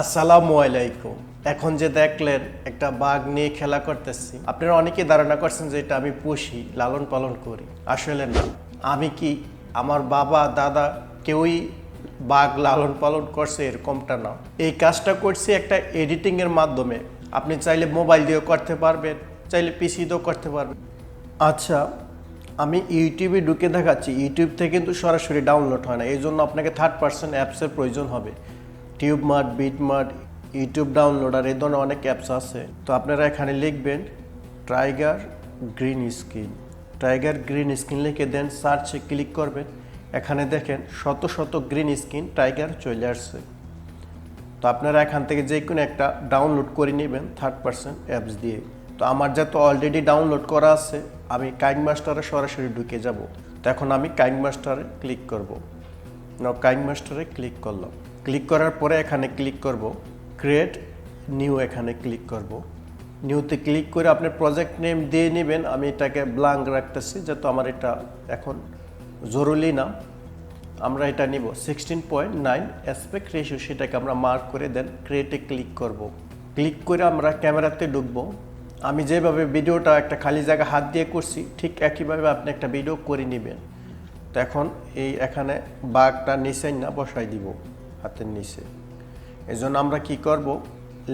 আসসালামু আলাইকুম। এখন যে দেখলেন একটা বাঘ নিয়ে খেলা করতেছি। আপনারা অনেকে ধারণা করছেন যে এটা আমি পুষি, লালন পালন করি। আসলে না। আমি কি আমার বাবা, দাদা কেউই বাঘ লালন পালন করছে এরকমটা না। এই কাজটা করছি একটা এডিটিং এর মাধ্যমে। আপনি চাইলে মোবাইল দিয়েও করতে পারবেন, চাইলে পিসি দিয়েও করতে পারবেন। আচ্ছা আমি ইউটিউবে ঢুকে দেখাচ্ছি। ইউটিউব থেকে কিন্তু সরাসরি ডাউনলোড হয় না। এই জন্য আপনাকে থার্ড পার্সন অ্যাপসের প্রয়োজন হবে। Tube mart bit mart YouTube downloader এই ধরনের অনেক অ্যাপস আছে। তো আপনারা এখানে লিখবেন tiger green screen tiger green screen লিখে দেন সার্চে ক্লিক করবেন। এখানে দেখেন শত শত গ্রিন স্ক্রিন টাইগার চলে আসছে। তো আপনারা এখান থেকে যে কোনো একটা ডাউনলোড করে নেবেন থার্ড পার্সন অ্যাপস দিয়ে। তো আমার যা তো অলরেডি ডাউনলোড করা আছে, আমি কাইং মাস্টারে সরাসরি ঢুকে যাব। তো এখন আমি কাইং মাস্টারে ক্লিক করব। না কাইং মাস্টারে ক্লিক করলাম। ক্লিক করার পরে এখানে ক্লিক করব। ক্রিয়েট নিউ এখানে ক্লিক করব। নিউতে ক্লিক করে আপনি প্রজেক্ট নেম দিয়ে নেবেন। আমি এটাকে ব্লাঙ্ক রাখতেছি যেহেতু আমার এটা এখন জরুরি না। আমরা এটা নিব। Sixteen point nine aspect ratio সেটাকে আমরা মার্ক করে দেন। ক্রিয়েটে ক্লিক করব। ক্লিক করে আমরা ক্যামেরাতে ঢুকবো। আমি যেভাবে ভিডিওটা একটা খালি জায়গা হাত দিয়ে করছি, ঠিক একইভাবে আপনি একটা ভিডিও করে নেবেন। তো এখন এই এখানে বাঘটা নিচে না বসাই দিব। হাতের নিচে এই জন্য আমরা কি করব?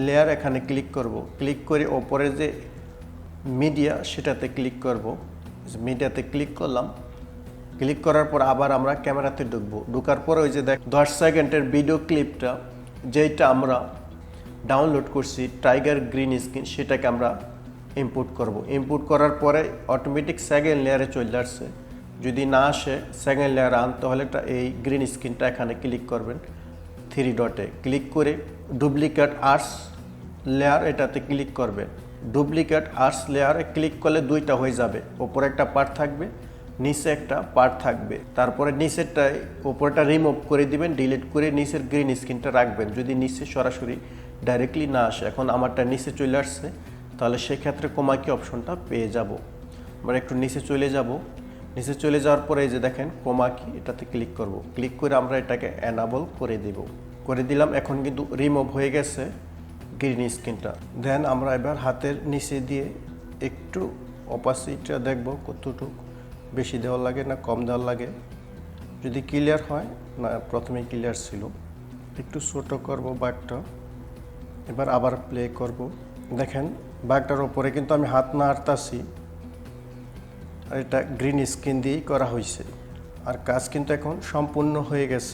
লেয়ার এখানে ক্লিক করব। ক্লিক করে ওপরে যে মিডিয়া সেটাতে ক্লিক করব। মিডিয়াতে ক্লিক করলাম। ক্লিক করার পর আবার আমরা ক্যামেরাতে ঢুকবো। ঢুকার পরে ওই যে দেখ, দশ সেকেন্ডের ভিডিও ক্লিপটা যেটা আমরা ডাউনলোড করছি টাইগার গ্রিন স্ক্রিন সেটাকে আমরা ইনপুট করব। ইনপুট করার পরে অটোমেটিক সেকেন্ড লেয়ারে চলে আসছে। যদি না আসে সেকেন্ড লেয়ারে আন তাহলে একটা এই গ্রিন স্ক্রিনটা এখানে ক্লিক করবেন। থ্রি ডটে ক্লিক করে ডুপ্লিকেট আর্টস লেয়ার এটাতে ক্লিক করবেন ডুপ্লিকেট আর্টস লেয়ারে ক্লিক করলে দুইটা হয়ে যাবে। ওপরে একটা পার্ট থাকবে, নিচে একটা পার্ট থাকবে। তারপরে নিচেরটাই ওপরটা রিমুভ করে দিবেন, ডিলিট করে নিচের গ্রিন স্ক্রিনটা রাখবেন। যদি নিচে সরাসরি ডাইরেক্টলি না আসে, এখন আমারটা নিচে চলে আসছে, তাহলে সেক্ষেত্রে কোমাকি অপশনটা পেয়ে যাব। আমরা একটু নিচে চলে যাব। নিচে চলে যাওয়ার পরে যে দেখেন, কোমাকি এটাতে ক্লিক করব। ক্লিক করে আমরা এটাকে অ্যানাবল করে দেব। করে দিলাম। এখন কিন্তু রিমুভ হয়ে গেছে গ্রিন স্ক্রিনটা দেন আমরা এবার হাতের নিচে দিয়ে একটু অপাসিটিটা দেখব কতটুকু বেশি দেওয়ার লাগে না কম দেওয়ার লাগে। যদি ক্লিয়ার হয়, না, প্রথমে ক্লিয়ার ছিল। একটু ছোট করব বাঘটা। এবার আবার প্লে করব। দেখেন, বাঘটার ওপরে কিন্তু আমি হাত না হারতাছি আর এটা গ্রিন স্কিন দিয়েই করা হয়েছে। আর কাজ কিন্তু এখন সম্পূর্ণ হয়ে গেছে।